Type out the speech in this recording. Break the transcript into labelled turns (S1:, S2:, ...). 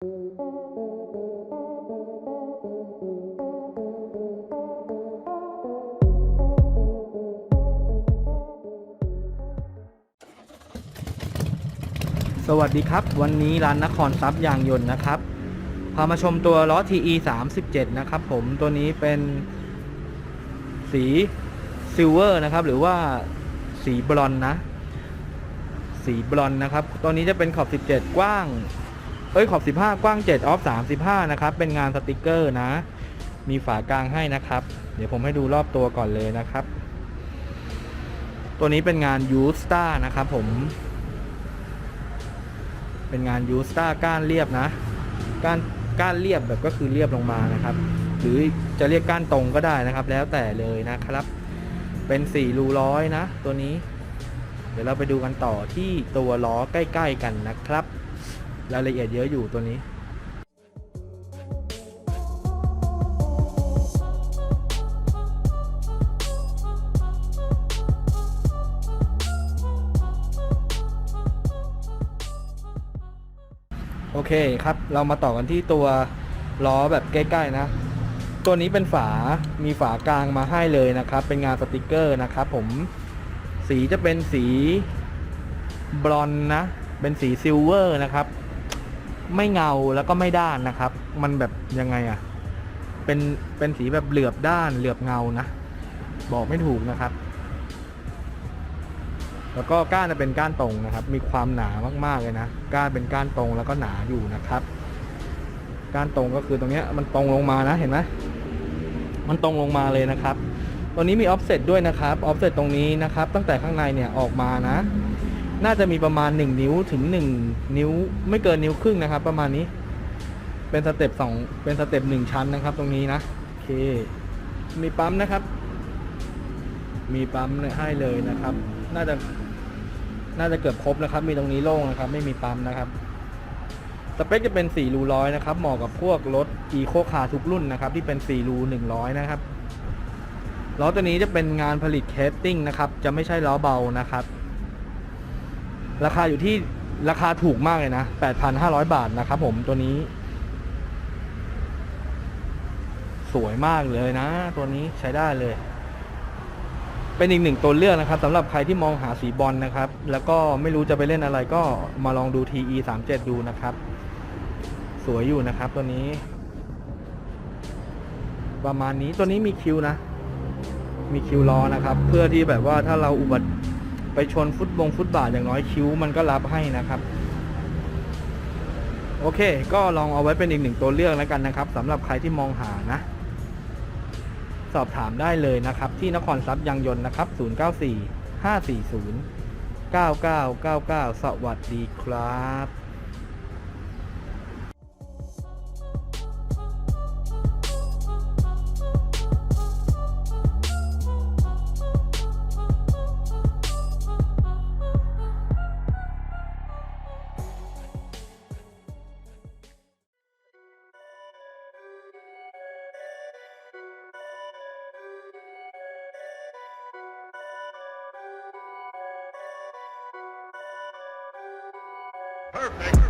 S1: สวัสดีครับ วันนี้ร้านนครทรัพย์ยางยนต์นะครับ พามาชมตัวล้อ TE 37นะครับผมตัวนี้เป็นสีซิลเวอร์นะครับ หรือว่าสีบลอนนะ สีบลอนนะครับ ตัวนี้จะเป็นขอบ 17 กว้าง เอ้ยขอบ 15 กว้าง 7 ออฟ 35 นะครับ เป็นงานสติกเกอร์นะ มีฝากลางให้นะครับ เดี๋ยวผมให้ดูรอบตัวก่อนเลยนะครับ ตัวนี้เป็นงานยูสตานะครับผม เป็นงานยูสตาก้านเรียบนะ ก้านก้านเรียบแบบก็คือเรียบลงมานะครับ หรือจะเรียกก้านตรงก็ได้นะครับ แล้วแต่เลยนะครับ เป็น4รูร้อยนะ ตัวนี้ เดี๋ยวเราไปดูกันต่อที่ตัวล้อใกล้ ๆ กันนะครับ รายละเอียดเยอะอยู่ตัวนี้โอเคครับ เรามาต่อกันที่ตัวล้อแบบใกล้ๆนะ ตัวนี้เป็นฝา มีฝากลางมาให้เลยนะครับ เป็นงานสติกเกอร์นะครับผม สีจะเป็นสีบลอนนะ เป็นสีซิลเวอร์นะครับ ไม่เงาแล้วก็ไม่ด้านนะครับ มันแบบยังไงอะ่ะ เป็นเป็นสีแบบเหลือบด้านเหลือบเงานะ บอกไม่ถูกนะครับ แล้วก็ก้านจะเป็นก้านตรงนะครับ มีความหนามากๆเลยนะก้านเป็นก้านตรงแล้วก็หนาอยู่นะครับก้านตรงก็คือตรงเนี้ยมันตรงลงมานะเห็นไหมมันตรงลงมาเลยนะครับ ตัวนี้มีออฟเซตด้วยนะครับ ออฟเซตตรงนี้นะครับ ตั้งแต่ข้างในเนี่ยออกมานะ น่าจะมีประมาณ 1 นิ้วถึง 1 นิ้วไม่เกินนิ้วครึ่งนะครับ ประมาณนี้ เป็นสเต็ปสองเป็นสเต็ปหนึ่งชั้นนะครับ ตรงนี้นะโอเค มีปั๊มนะครับ มีปั๊มให้เลยนะครับ น่าจะน่าจะเกือบครบนะครับ มีตรงนี้โล่งนะครับ ไม่มีปั๊มนะครับสเปคจะเป็น4รูร้อยนะครับ เหมาะกับพวกรถอีโคคาทุกรุ่นนะครับ ที่เป็น4รู100 นะครับล้อตัวนี้จะเป็นงานผลิตเคสติ้งนะครับ จะไม่ใช่ล้อเบานะครับ ราคาอยู่ที่ราคาถูกมากเลยนะ 8,500 บาทนะครับผมตัวนี้ สวยมากเลยนะ ตัวนี้ใช้ได้เลย เป็นอีกหนึ่งตัวเลือกนะครับสำหรับใครที่มองหาสีบอลนะครับ แล้วก็ไม่รู้จะไปเล่นอะไรก็มาลองดู TE 3 7ดูนะครับ สวยอยู่นะครับตัวนี้ ประมาณนี้ตัวนี้มีคิวนะ มีคิวรอนะครับ เพื่อที่แบบว่าถ้าเราอุบัติ ไปชนฟุตบงฟุตบาทอย่างน้อยคิ้วมันก็รับให้นะครับ โอเค ก็ลองเอาไว้เป็นอีกหนึ่งตัวเลือกแล้วกันนะครับสำหรับใครที่มองหานะ สอบถามได้เลยนะครับ ที่นครทรัพย์ยังยนต์นะครับ 094 540 9999 สวัสดีครับ โ